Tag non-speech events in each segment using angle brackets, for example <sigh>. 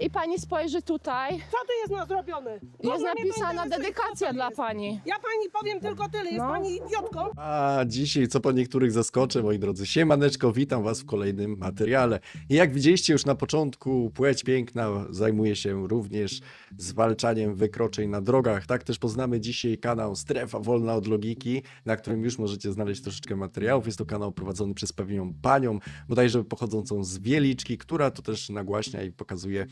I pani spojrzy tutaj. Co tu jest na zrobione? Jest mnie napisana co dedykacja to dla jest. pani. Ja pani powiem tylko tyle, jest No. pani idiotką. A dzisiaj, co po niektórych zaskoczę, moi drodzy. Siemaneczko, witam was w kolejnym materiale. I jak widzieliście już na początku, Płeć Piękna zajmuje się również zwalczaniem wykroczeń na drogach. Tak też poznamy dzisiaj kanał Strefa Wolna od Logiki, na którym już możecie znaleźć troszeczkę materiałów. Jest to kanał prowadzony przez pewną panią, bodajże pochodzącą z Wieliczki, która to też nagłaśnia i pokazuje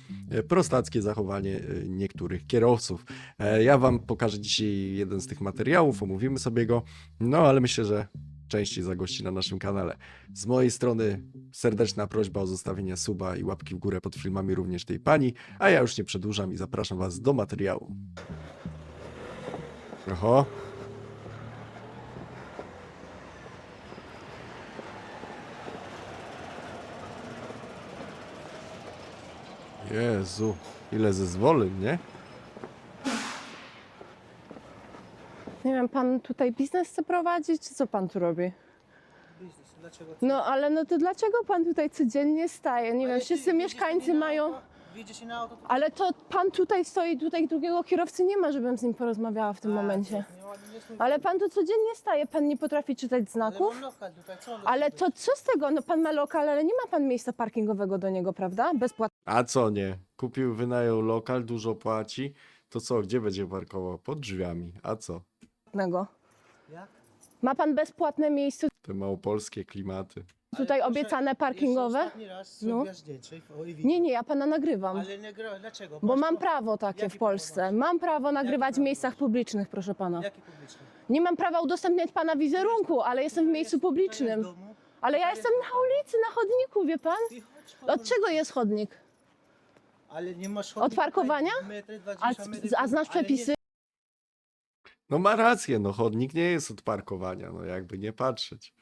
prostackie zachowanie e, niektórych kierowców. E, Ja wam pokażę dzisiaj jeden z tych materiałów, omówimy sobie go, no ale myślę, że częściej zagości na naszym kanale. Z mojej strony serdeczna prośba o zostawienie suba i łapki w górę pod filmami również tej pani, a ja już nie przedłużam i zapraszam was do materiału. Oho. Jezu, ile zezwoleń, nie? Nie wiem, pan tutaj biznes chce prowadzić, czy co pan tu robi? Biznes, dlaczego? No ale no to dlaczego pan tutaj codziennie staje? Nie wiem, Ale ty wszyscy mieszkańcy mają... Widzisz na auto? Ale to pan tutaj stoi, tutaj drugiego kierowcy nie ma, żebym z nim porozmawiała w tym A, momencie. nie, ładnie jest mój- Ale pan tu codziennie staje, pan nie potrafi czytać Ale znaków? lokal tutaj, co on Ale to co z tego? No pan ma lokal, ale nie ma pan miejsca parkingowego do niego, prawda? A co nie? Kupił, wynajął lokal, dużo płaci. To co, gdzie będzie parkował? Pod drzwiami. A co? Bezpłatnego. Jak? Ma pan bezpłatne miejsce Te małopolskie klimaty. Tutaj proszę, obiecane jeszcze parkingowe? ostatni raz No. zrobiłaś zdjęcie wideo. Nie, nie, ja pana nagrywam. Ale nie gra, dlaczego? Bo Masz mam prawo takie Jakie w Polsce. prawo? Mam prawo nagrywać w prawo miejscach masz? publicznych, proszę pana. Jaki publiczny? Nie mam prawa udostępniać pana wizerunku, ale jestem w miejscu To jest publicznym. w domu. Ale ja jestem jest- na ulicy, na chodniku, wie pan? Ty chodź, chodź. Od czego jest chodnik? Ale nie masz Od parkowania? Metry, A, 20 metrów. a znasz Ale nie- przepisy? No ma rację, no chodnik nie jest od parkowania, no jakby nie patrzeć.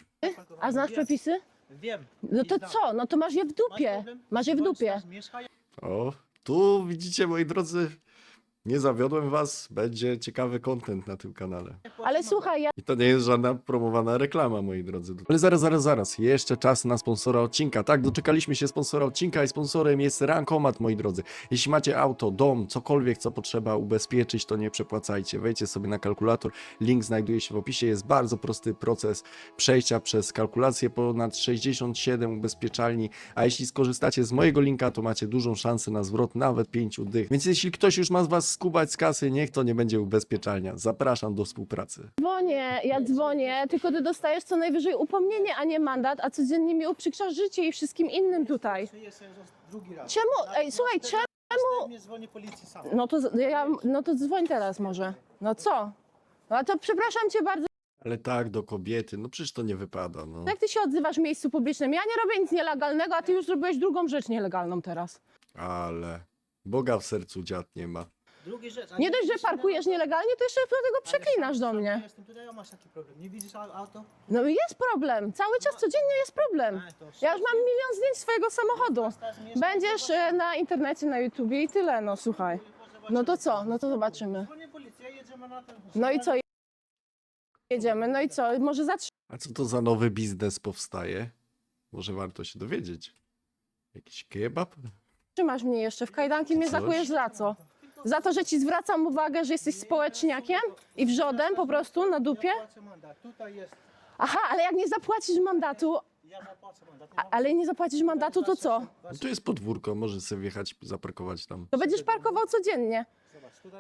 A znasz przepisy? Wiem. No to co? No to masz je w dupie. Masz je w dupie. O, tu widzicie, moi drodzy, nie zawiodłem was, będzie ciekawy content na tym kanale. Ale słuchaj, ja I to nie jest żadna promowana reklama, moi drodzy. Ale zaraz, zaraz, zaraz. Jeszcze czas na sponsora odcinka. Tak, doczekaliśmy się sponsora odcinka i sponsorem jest Rankomat, moi drodzy. Jeśli macie auto, dom, cokolwiek, co potrzeba ubezpieczyć, to nie przepłacajcie. Wejdźcie sobie na kalkulator. Link znajduje się w opisie. Jest bardzo prosty proces przejścia przez kalkulację. Ponad 67 ubezpieczalni. A jeśli skorzystacie z mojego linka, to macie dużą szansę na zwrot nawet 5 dych. Więc jeśli ktoś już ma z was skubać z kasy, niech to nie będzie ubezpieczalnia. Zapraszam do współpracy. dzwonię, ja dzwonię, tylko ty dostajesz co najwyżej upomnienie, a nie mandat, a codziennie mi uprzykrzasz życie i wszystkim innym tutaj. Drugi raz. Czemu? Ej, słuchaj, czemu? Następnie dzwoni policji sam. No to, z- ja, no to dzwoń teraz może. No co? No to przepraszam cię bardzo, Ale tak, do kobiety, no przecież to nie wypada, no. jak ty się odzywasz w miejscu publicznym? Ja nie robię nic nielegalnego, a ty już zrobiłeś drugą rzecz nielegalną teraz. Ale Boga w sercu dziad nie ma. Drugi rzecz. a Nie dość, że widzisz parkujesz nielegalnie, to jeszcze do tego Ale przeklinasz do sam mnie. Jestem tutaj, a masz taki problem. Nie widzisz au- auto? No i jest problem, cały czas codziennie jest problem. To Ja już mam milion zdjęć swojego samochodu. Mieszkać, Będziesz e, na internecie, na YouTubie i tyle, no słuchaj. No to co? No to zobaczymy. Dzwoni policja, jedziemy na ten... No i co? Jedziemy, no i co? Może A co to za nowy biznes powstaje? Może warto się dowiedzieć. Jakiś kebab? zatrzymasz mnie jeszcze, w kajdanki mnie Coś? zakujesz za co? Za to, że ci zwracam uwagę, że jesteś społeczniakiem i wrzodem po prostu na dupie? Aha, ale jak nie zapłacisz mandatu, a, ale nie zapłacisz mandatu, to co? No tu jest podwórko, może sobie wjechać, zaparkować tam. To będziesz parkował codziennie.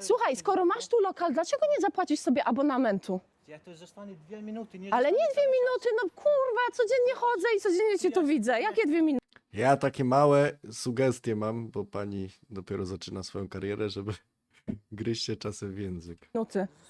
Słuchaj, skoro masz tu lokal, dlaczego nie zapłacisz sobie abonamentu? Jak to zostanie dwie minuty, nie Ale nie dwie minuty, no kurwa, codziennie chodzę i codziennie cię tu widzę. Jakie dwie minuty? Ja takie małe sugestie mam, bo pani dopiero zaczyna swoją karierę, żeby <laughs> gryźć się czasem w język.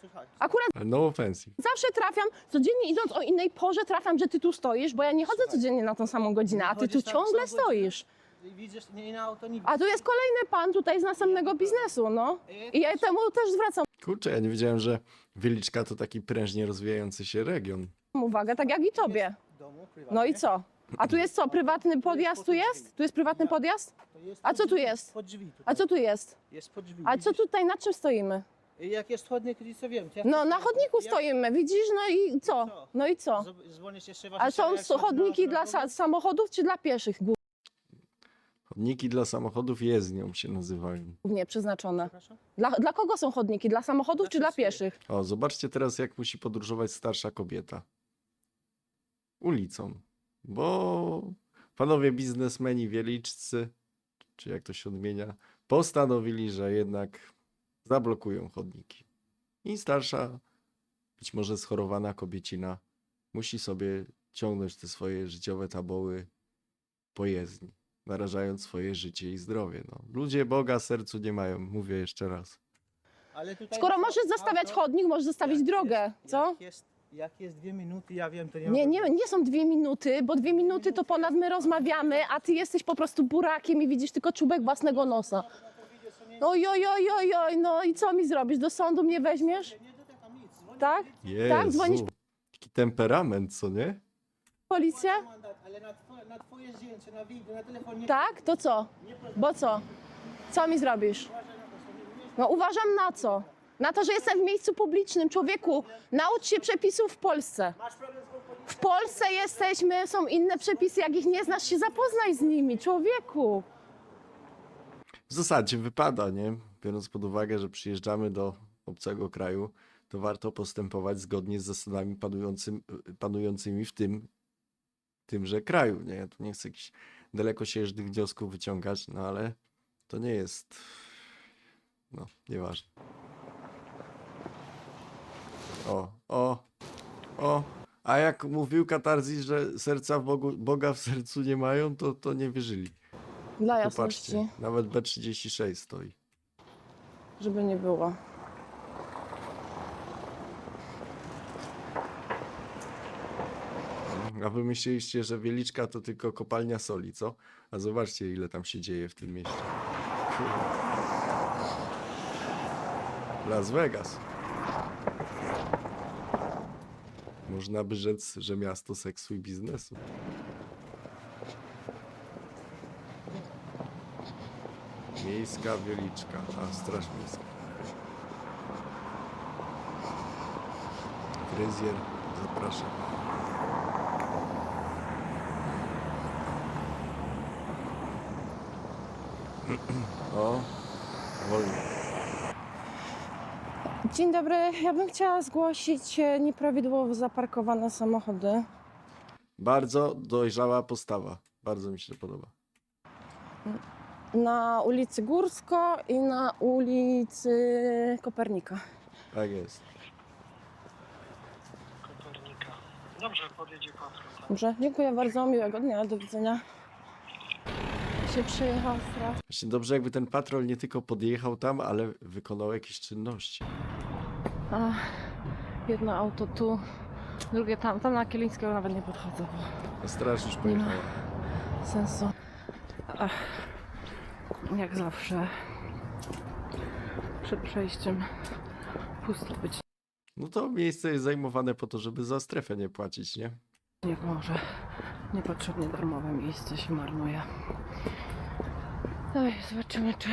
Słuchaj, Akurat Ale no offensive. zawsze trafiam, codziennie idąc o innej porze trafiam, że ty tu stoisz, bo ja nie chodzę codziennie na tą samą godzinę, a ty tu Chodzisz na tą ciągle samą stoisz. widzisz, nie na auto nie A tu jest kolejny pan tutaj z następnego biznesu, no. I ja temu też zwracam Kurczę, ja nie wiedziałem, że Wieliczka to taki prężnie rozwijający się region. uwagę, tak jak i tobie. w domu, prywatnie. No i co? A tu jest co, prywatny podjazd tu jest? Tu jest prywatny podjazd? A co tu jest? Pod drzwi tutaj. A co tu jest? Jest pod drzwi. A co widzisz? tutaj, na czym stoimy? Jak jest chodnik, to co wiem. jak No na chodniku stoimy, widzisz? No i co? No i co? Zb- Dzwonisz jeszcze A są chodniki dla sa- samochodów czy dla pieszych? Chodniki dla samochodów jezdnią się nazywają. Głównie przeznaczone. Dla, dla kogo są chodniki? Dla samochodów Dla czy dla wszystkich. pieszych? O, zobaczcie teraz, jak musi podróżować starsza kobieta. Ulicą. Bo panowie biznesmeni wieliczcy, czy jak to się odmienia, postanowili, że jednak zablokują chodniki. I starsza, być może schorowana kobiecina, musi sobie ciągnąć te swoje życiowe taboły po jezdni, narażając swoje życie i zdrowie. No. Ludzie Boga sercu nie mają, mówię jeszcze raz. Ale tutaj Skoro możesz zostawiać auto, chodnik, możesz zostawić drogę, jest, co? Jak jest, jak jest dwie minuty, ja wiem, to nie Nie, nie, nie są dwie minuty, bo dwie minuty to ponad my rozmawiamy, a ty jesteś po prostu burakiem i widzisz tylko czubek własnego nosa. Oj, oj, oj, oj, oj, no i co mi zrobisz? Do sądu mnie weźmiesz? Nie dotykam nic. Dzwonię Tak? Jezu, Tak, dzwonisz- Taki temperament, co nie? Policja? mandat, ale na twoje, na twoje zdjęcie, na wideo, na telefonie. Tak? To co? Bo co? Co mi zrobisz? No uważam na co? Na to, że jestem w miejscu publicznym. Człowieku, naucz się przepisów w Polsce. W Polsce jesteśmy, są inne przepisy. Jak ich nie znasz, się zapoznaj z nimi, człowieku. W zasadzie wypada, nie? Biorąc pod uwagę, że przyjeżdżamy do obcego kraju, to warto postępować zgodnie z zasadami panującym, panującymi w tym tymże kraju, nie? Ja tu nie chcę jakichś dalekosiężnych wniosków wyciągać, no ale to nie jest, no, nieważne. O, o, o. A jak mówił Katarzis, że serca w Bogu, Boga w sercu nie mają, to, to nie wierzyli. Dla Popatrzcie, jasności, nawet B36 stoi. żeby nie było. A wy myśleliście, że Wieliczka to tylko kopalnia soli, co? A zobaczcie, ile tam się dzieje w tym mieście. Las Vegas. Można by rzec, że miasto seksu i biznesu. Miejska Wieliczka, a Straż Miejska. Fryzjer, zapraszam. <clears throat> O, wolno. Dzień dobry, ja bym chciała zgłosić e, nieprawidłowo zaparkowane samochody. Bardzo dojrzała postawa. Bardzo mi się to podoba. Na ulicy Górsko i na ulicy Kopernika. Tak jest. Kopernika. Dobrze, podjedzie patrol. tak. Dobrze, dziękuję bardzo, miłego dnia, do widzenia. Się przejechała straż. Właśnie dobrze, jakby ten patrol nie tylko podjechał tam, ale wykonał jakieś czynności. A, jedno auto tu, drugie tam. Tam na Kielińskiego nawet nie podchodzę, A straż już Nie ma. pojechała. bo sensu. Ach, jak zawsze. Przed przejściem pusto być No to miejsce jest zajmowane po to, żeby za strefę nie płacić, nie? nie może. Niepotrzebnie darmowe miejsce się marnuje. Oj, zobaczymy, czy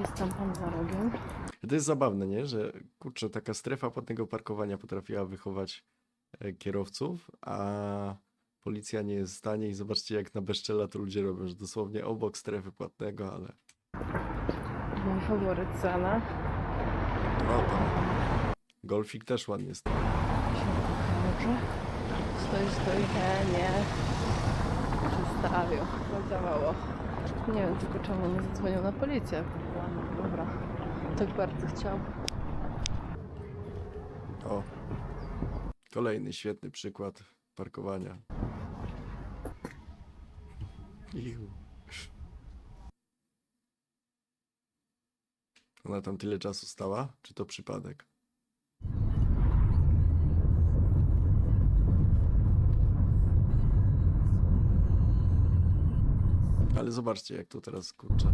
jest tam pan za rogiem. To jest zabawne, nie? Że kurczę, taka strefa płatnego parkowania potrafiła wychować e, kierowców, a policja nie jest w stanie i zobaczcie jak na bezczela to ludzie robią, że dosłownie obok strefy płatnego, ale Mój faworyt cena. no tam golfik też ładnie stoi. Dobrze. Stoi, stoi. E, nie. Przystawił. Zadawało. Nie wiem tylko czemu nie zadzwonił na policję. No, dobra. Tak bardzo chciał. O, kolejny świetny przykład parkowania. Iu. Ona tam tyle czasu stała? Czy to przypadek? Ale zobaczcie, jak to teraz kurczę.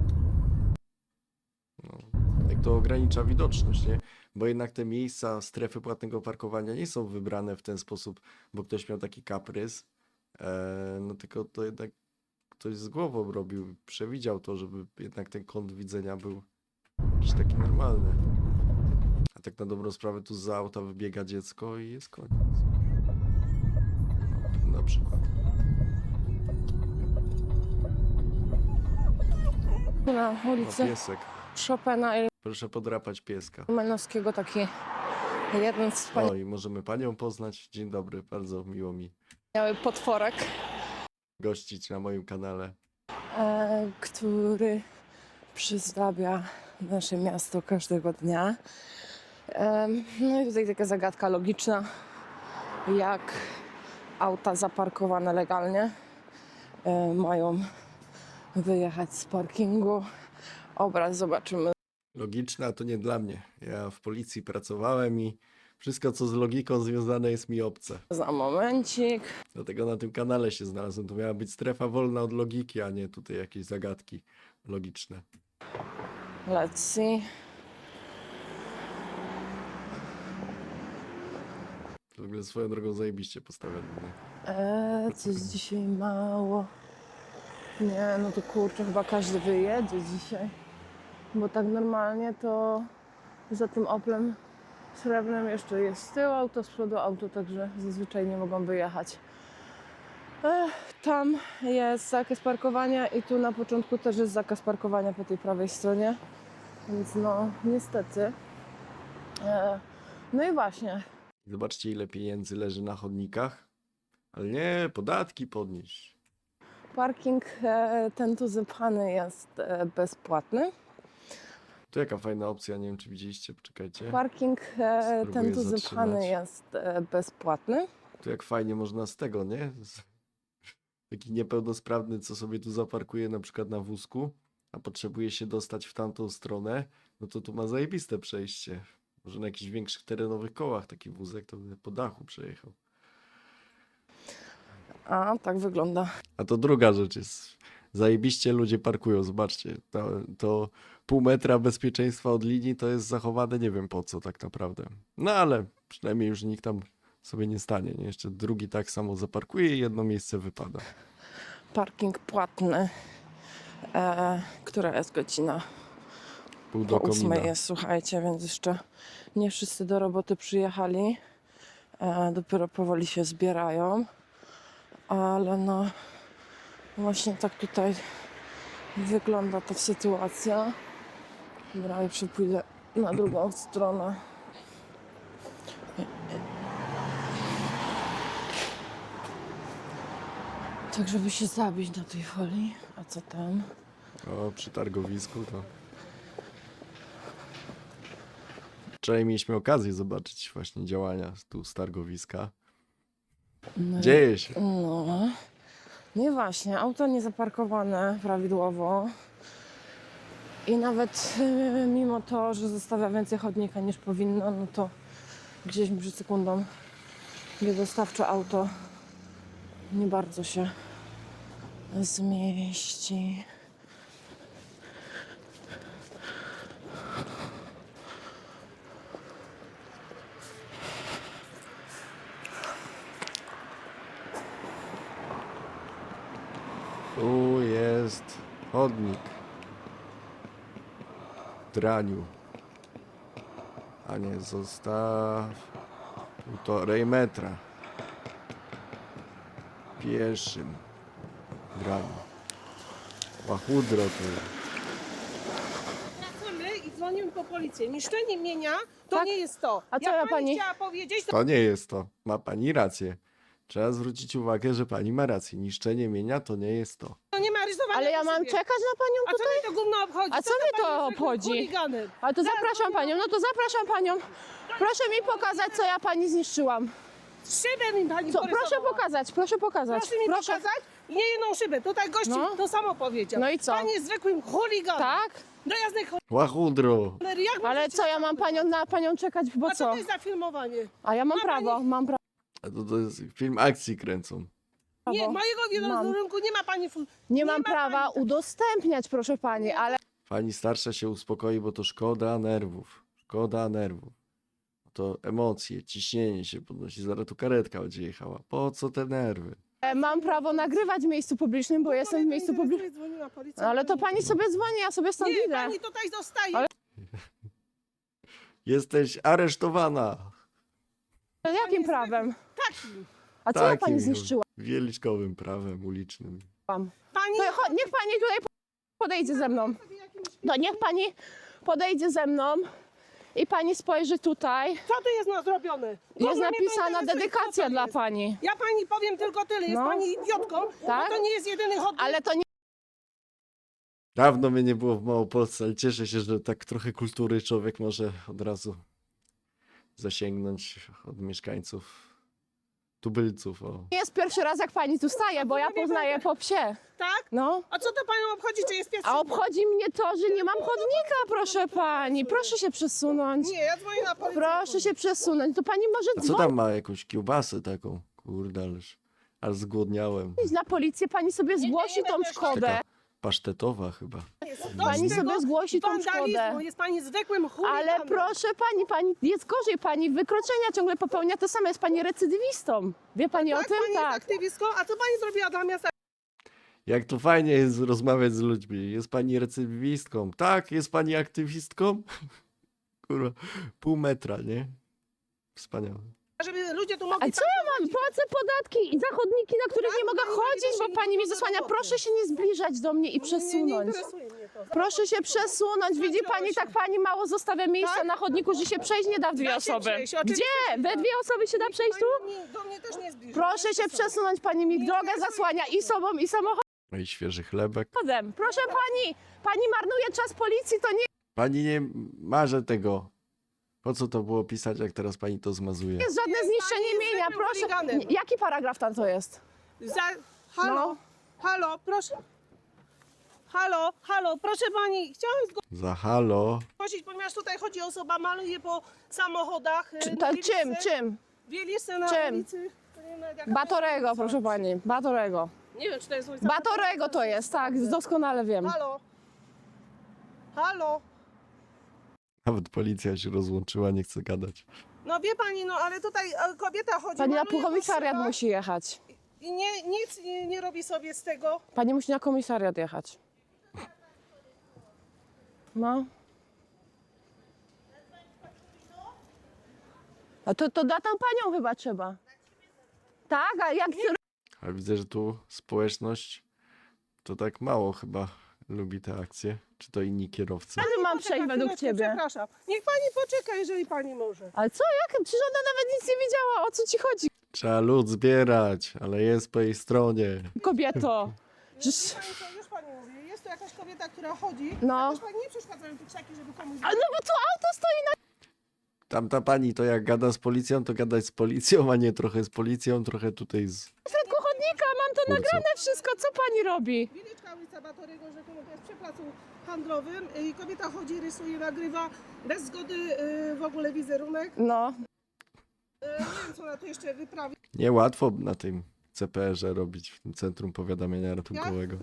No, to ogranicza widoczność, nie? Bo jednak te miejsca, strefy płatnego parkowania nie są wybrane w ten sposób, bo ktoś miał taki kaprys, e, no tylko to jednak ktoś z głową robił, przewidział to, żeby jednak ten kąt widzenia był jakiś taki normalny. A tak na dobrą sprawę tu za auta wybiega dziecko i jest koniec. No, na przykład. Na ulicy piesek. Chopina i Proszę podrapać pieska. Manowskiego taki jeden wspaniały O, i możemy panią poznać. Dzień dobry, bardzo miło mi potworek, gościć na moim kanale. e, który przyzdabia nasze miasto każdego dnia. Em, No i tutaj taka zagadka logiczna, jak auta zaparkowane legalnie e, mają wyjechać z parkingu. Obraz zobaczymy Logiczne, a to nie dla mnie. Ja w policji pracowałem i wszystko, co z logiką związane jest mi obce. za momencik. Dlatego na tym kanale się znalazłem. To miała być strefa wolna od logiki, a nie tutaj jakieś zagadki logiczne. Let's see. W ogóle swoją drogą zajebiście postawione. Eee, coś dzisiaj mało. Nie, no to kurczę, chyba każdy wyjedzie dzisiaj. Bo tak normalnie to za tym Oplem srebrnym jeszcze jest z tyłu auto, z przodu auto, także zazwyczaj nie mogą wyjechać. Ech, tam jest zakaz parkowania i tu na początku też jest zakaz parkowania po tej prawej stronie. Więc no, niestety. No i właśnie, Zobaczcie, ile pieniędzy leży na chodnikach. Ale nie, podatki podnieść. Parking e, ten tu zapchany jest e, bezpłatny. To jaka fajna opcja, nie wiem czy widzieliście, poczekajcie. Parking e, Spróbuję ten tu zatrzymać. zapchany jest e, bezpłatny. To jak fajnie można z tego, nie? Z... Taki niepełnosprawny, co sobie tu zaparkuje na przykład na wózku, a potrzebuje się dostać w tamtą stronę, no to tu ma zajebiste przejście. Może na jakichś większych terenowych kołach taki wózek to by po dachu przejechał. A tak wygląda. A to druga rzecz jest. Zajebiście ludzie parkują, zobaczcie. To, to pół metra bezpieczeństwa od linii to jest zachowane nie wiem po co tak naprawdę. No ale przynajmniej już nikt tam sobie nie stanie. Nie? Jeszcze drugi tak samo zaparkuje i jedno miejsce wypada. Parking płatny. E, która jest godzina? Pół Po do komina. ósmej jest, słuchajcie, więc jeszcze nie wszyscy do roboty przyjechali. E, dopiero powoli się zbierają. Ale no właśnie tak tutaj wygląda ta sytuacja. Dobra, jeszcze pójdę na drugą stronę. Tak, żeby się zabić na tej folii. A co tam? O, przy targowisku to. Wczoraj mieliśmy okazję zobaczyć właśnie działania tu z targowiska. No, Dzieje się. No. Nie właśnie, auto nie zaparkowane prawidłowo. I nawet y, mimo to, że zostawia więcej chodnika niż powinno, no to gdzieś przed sekundą niedostawcze auto nie bardzo się zmieści. Tu jest chodnik. Draniu. A nie, zostaw półtorej metra. Pieszym. Draniu. Łachudro to i dzwonimy po policję. Niszczenie mienia to Tak? nie jest to. A co Jak ja pani- chciała powiedzieć, to To nie jest to. Ma pani rację. Trzeba zwrócić uwagę, że pani ma rację. Niszczenie mienia to nie jest to. Ale ja mam sobie. czekać na panią A co tutaj? mnie to gówno obchodzi? A co mnie to pani obchodzi? Chuligany. Ale to zapraszam panią, no to zapraszam panią. Proszę mi pokazać, co ja pani zniszczyłam. Szybę mi pani Co, porysowała. proszę pokazać, proszę pokazać. Proszę mi pokazać nie jedną szybę. Tutaj gości No. to samo powiedział. No i co? Pani jest zwykłym chuliganem. Tak? Do jasnej Łachudro! cholery. Jak Ale możecie co, ja mam panią na panią czekać, bo A co co? to jest za filmowanie? A ja mam Ma prawo, pani- mam prawo. A to, to jest film akcji kręcą. Nie, mojego Mam. wizerunku nie ma pani... fu- Nie ma mam prawa pani tak- udostępniać, proszę pani, ale Pani starsza się uspokoi, bo to szkoda nerwów. Szkoda nerwów. To emocje, ciśnienie się podnosi. Zaraz tu karetka będzie jechała. Po co te nerwy? e, mam prawo nagrywać w miejscu publicznym, bo jestem w miejscu publicznym. interesuje, dzwoniła policja. Ale to pani sobie dzwoni, ja sobie stąd Nie, idę. pani tutaj zostaje. Ale- Jesteś aresztowana. Jakim prawem? Takim. A co ja pani zniszczyłam? Wieliczkowym prawem ulicznym. Pani... To cho- niech pani tutaj podejdzie ze mną. No niech pani podejdzie ze mną i pani spojrzy tutaj. Co tu jest na zrobione? Ogóle Jest napisana co dedykacja to dla jest. pani. Ja pani powiem tylko tyle, jest No. pani idiotką, Tak? bo to nie jest jedyny chodnik. Ale to nie Dawno mnie nie było w Małopolsce, ale cieszę się, że tak trochę kultury człowiek może od razu zasięgnąć od mieszkańców, tubylców. O. jest pierwszy raz, jak pani tu staje, bo ja poznaję po psie. Tak? No. A co to panią obchodzi, czy jest pies? A obchodzi mnie to, że nie mam chodnika, proszę pani. Proszę się przesunąć. Nie, ja dzwonię na policję. Proszę się przesunąć. To pani może A co dzwonić tam ma jakąś kiełbasę taką? Kurde, ależ, aż zgłodniałem. na policję, pani sobie zgłosi tą szkodę. Taka pasztetowa chyba. Pani sobie zgłosi tą wandalizmu. szkodę. Jest pani zwykłym chuliganem. Ale proszę pani, pani jest gorzej, pani wykroczenia ciągle popełnia to samo, jest pani recydywistą. Wie pani Tak, o tym? pani jest Tak. aktywistką, a co pani zrobiła dla miasta? Jak to fajnie jest rozmawiać z ludźmi. Jest pani recydywistką. Tak, jest pani aktywistką? <laughs> Kurwa, pół metra, nie? Wspaniałe. Żeby ludzie tu mogli... A co ja mam? Płacę podatki i zachodniki, na których nie mogę pani chodzić, się bo pani mi zasłania. podoba. Proszę się nie zbliżać do mnie i Nie, nie przesunąć. interesuje mnie to. Proszę się przesunąć. Widzi pani, tak pani mało zostawia miejsca Tak? na chodniku, że się przejść nie da w dwie Da się osoby. przejść, oczywiście, Gdzie? że We da. dwie osoby się da przejść tu? Pani nie- Do mnie też nie zbliży. Proszę się przesunąć, pani mi drogę zasłania i sobą, i samochodem. No i świeży chlebek. Proszę pani, pani marnuje czas policji, to nie Pani nie marzę tego. Po co to było pisać, jak teraz pani to zmazuje? jest żadne zniszczenie pani mienia. zwykłym Proszę. chuliganem. Jaki paragraf tam to jest? Za... Halo, No. halo, proszę. Halo, halo, proszę pani, chciałam Za halo. zgłosić, ponieważ tutaj chodzi osoba, maluje po samochodach. Czy, y, to, wielice- czym, czym? Na Czym? ulicy. to nie wiem, jaka to Batorego, jest proszę pani. Batorego. Nie wiem, czy to jest ulica. Batorego to jest, tak, doskonale wiem. Halo. Halo. Nawet policja się rozłączyła, nie chce gadać. No wie pani, no ale tutaj e, kobieta chodzi. Pani na maluje komisariat musi jechać. I nie, nic nie, nie robi sobie z tego. Pani musi na komisariat jechać. No. A to, to da tą panią chyba trzeba. Tak, a jak Ale widzę, że tu społeczność to tak mało chyba lubi te akcje. Czy to inni kierowcy? Kiedy mam Poczeka przejść według chwileczkę, ciebie? Przepraszam. Niech pani poczeka, jeżeli pani może. Ale co, jak? Przecież ona nawet nic nie wiedziała, o co ci chodzi, Trzeba lud zbierać, ale jest po jej stronie. kobieto. Przecież... już pani mówi, jest tu jakaś kobieta, która chodzi. No. Też pani nie przeszkadzają te krzaki, żeby komuś... A no bo tu auto stoi na... Tamta pani to jak gada z policją, to gadać z policją, a nie trochę z policją, trochę tutaj z... środku mam to Twórcą. nagrane wszystko, co pani robi? Wieliczka ulica Batorego, że to jest przy placu handlowym i kobieta chodzi, rysuje, nagrywa bez zgody y, w ogóle wizerunek. No, Y, nie wiem, co ona tu jeszcze wyprawi, Niełatwo na tym CPR-ze robić, w tym Centrum Powiadamiania Ratunkowego.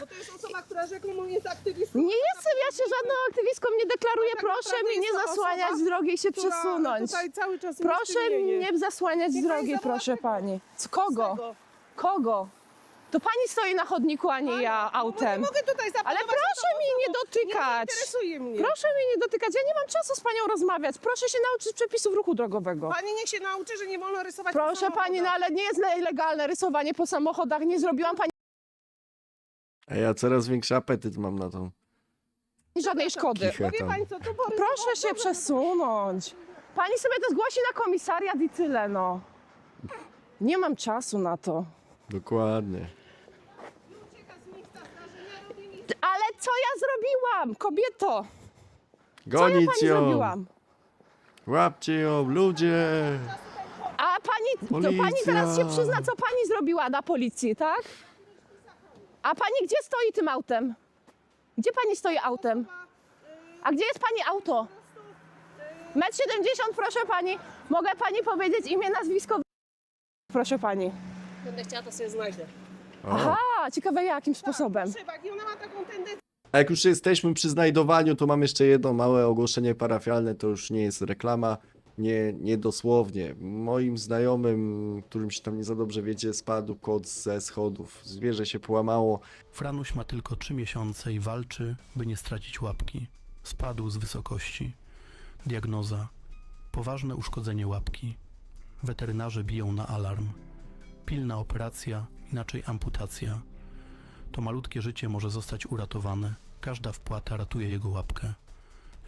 bo to jest osoba, która rzekomo jest aktywistką. nie jestem, ja się żadną aktywistką nie deklaruję, tak proszę naprawdę mi nie to zasłaniać osoba, drogi i się która przesunąć. Tutaj cały czas Proszę nie zasłaniać Niech pani drogi, zawoła proszę tego. pani. Z kogo? Kogo? To pani stoi na chodniku, a nie ja No bo autem. Nie mogę tutaj Ale proszę na mi nie Nie dotykać. interesuje mnie. Proszę mnie nie dotykać, ja nie mam czasu z panią rozmawiać. Proszę się nauczyć przepisów ruchu drogowego. Pani niech się nauczy, że nie wolno rysować po Proszę pani, no ale nie jest legalne rysowanie po samochodach. Nie zrobiłam pani A ja coraz większy apetyt mam na tą żadnej szkody. kichę Bo wie tam. pani co, porysować Proszę się przesunąć. Pani sobie to zgłosi na komisariat i tyle, no. Nie mam czasu na to. Dokładnie. Ale co ja zrobiłam, kobieto? Co ja Gonić pani ją! zrobiłam? Łapcie ją, ludzie! A pani, to pani teraz się przyzna, co pani zrobiła na policji, tak? A pani gdzie stoi tym autem? Gdzie pani stoi autem? A gdzie jest pani auto? Metr 70, proszę pani. Mogę pani powiedzieć imię, nazwisko? Proszę pani. Będę chciała, to sobie znajdę. Aha, ciekawe jakim sposobem. Szybak i ona ma taką tendencję. A jak już jesteśmy przy znajdowaniu, to mam jeszcze jedno małe ogłoszenie parafialne, to już nie jest reklama, nie, nie dosłownie. Moim znajomym, którym się tam nie za dobrze wiecie, spadł kot ze schodów. Zwierzę się połamało, Franuś ma tylko trzy miesiące i walczy, by nie stracić łapki. Spadł z wysokości. Diagnoza: poważne uszkodzenie łapki. Weterynarze biją na alarm. Pilna operacja, inaczej amputacja. To malutkie życie może zostać uratowane. Każda wpłata ratuje jego łapkę.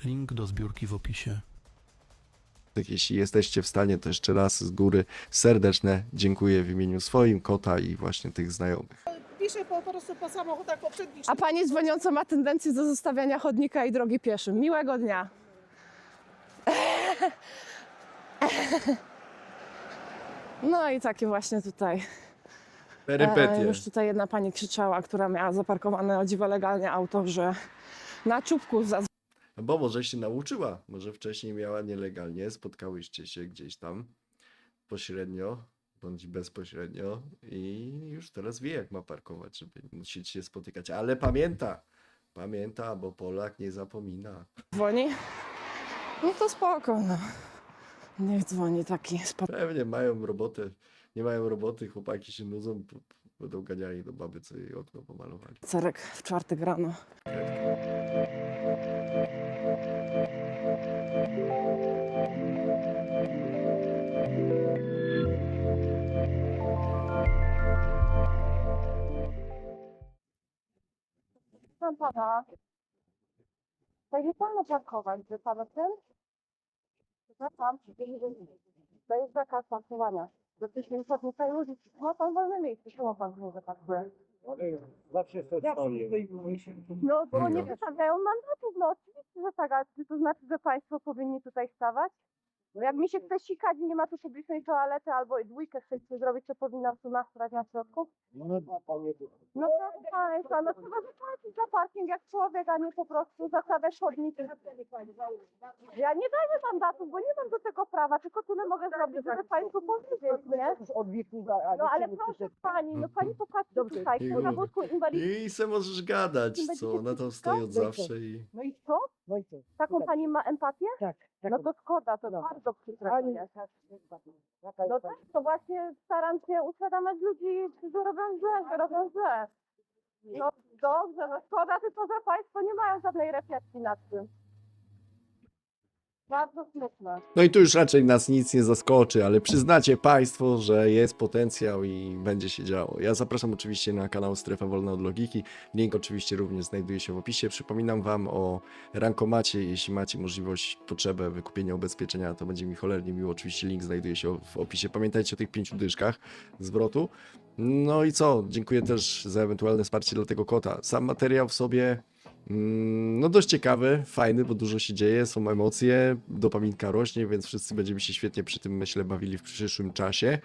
Link do zbiórki w opisie. Tak, Jeśli jesteście w stanie, to jeszcze raz z góry serdeczne dziękuję w imieniu swoim, kota i właśnie tych znajomych. Pisze po, po prostu po samochodach poprzednich. A pani dzwoniąca ma tendencję do zostawiania chodnika i drogi pieszym. Miłego dnia. <laughs> No i takie właśnie tutaj. E, już tutaj jedna pani krzyczała, która miała zaparkowane o dziwo legalnie auto, że na czubku za Bo może się nauczyła, może wcześniej miała nielegalnie, spotkałyście się gdzieś tam pośrednio, bądź bezpośrednio i już teraz wie, jak ma parkować, żeby musieć się spotykać. Ale pamięta, pamięta, bo Polak nie zapomina. dzwoni. No to spoko, no. Niech dzwoni taki spod... Pewnie mają robotę, nie mają roboty, chłopaki się nudzą, p- p- będą ganiali do baby, co jej okno pomalowali. cerek w czwartek rano. Proszę pana, tak nie wolno parkować, wie pan o tym? Przepraszam, to jest zakaz parkowania. Do tysięcy tutaj ludzi, ma pan wolne miejsce, czemu pan nie zaparkuje? Zawsze to No, bo nie wystawiają mandatów, no oczywiście, że tak, ale czy to znaczy, że państwo powinni tutaj stawać? No jak mi się chce sikać i nie ma tu publicznej toalety albo dwójkę chcecie zrobić, to powinnam tu nasrać na środku? No proszę państwa, no trzeba zapłacić za parking jak człowiek, a nie po prostu zakładać chodniki. Ja nie daję mandatów, bo nie mam do tego prawa, tylko tyle mogę zrobić, żeby państwu powiedzieć, nie? No ale proszę pani, no pani popatrzy tutaj, I- tu na wózku inwalidzkim. I se możesz gadać, co ona tam stoi od zawsze i... No i co? No i co? Taką pani ma empatię? Tak, tak. No to szkoda, to No. bardzo Ani- jest. Jaka No tak, to właśnie staram się uświadamiać ludzi, że robią źle, że robią źle. No dobrze, no szkoda, tylko że państwo nie mają żadnej refleksji nad tym. Bardzo smutne. No i tu już raczej nas nic nie zaskoczy, ale przyznacie Państwo, że jest potencjał i będzie się działo. Ja zapraszam oczywiście na kanał Strefa Wolna od Logiki. Link oczywiście również znajduje się w opisie. Przypominam Wam o rankomacie. Jeśli macie możliwość, potrzebę wykupienia ubezpieczenia, to będzie mi cholernie miło. Oczywiście link znajduje się w opisie. Pamiętajcie o tych pięciu dyszkach zwrotu. No i co? Dziękuję też za ewentualne wsparcie dla tego kota. Sam materiał w sobie No dość ciekawy, fajny, bo dużo się dzieje, są emocje, dopaminka rośnie, więc wszyscy będziemy się świetnie przy tym, myślę, bawili w przyszłym czasie,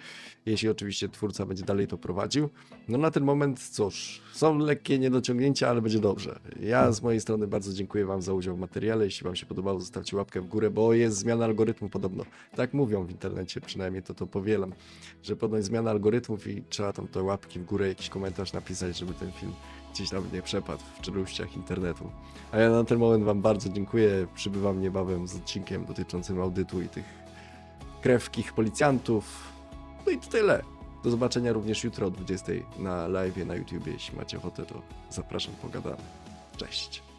jeśli oczywiście twórca będzie dalej to prowadził. No na ten moment, cóż, są lekkie niedociągnięcia, ale będzie dobrze. Ja z mojej strony bardzo dziękuję Wam za udział w materiale, jeśli Wam się podobało, zostawcie łapkę w górę, bo jest zmiana algorytmu podobno. Tak mówią w internecie, przynajmniej to to powielam, że ponoć zmiana algorytmów i trzeba tam te łapki w górę, jakiś komentarz napisać, żeby ten film gdzieś tam nie przepadł w czeluściach internetu. A ja na ten moment Wam bardzo dziękuję. Przybywam niebawem z odcinkiem dotyczącym audytu i tych krewkich policjantów. No i to tyle. Do zobaczenia również jutro o 20 na live na YouTubie. Jeśli macie ochotę, to zapraszam, pogadamy. Cześć.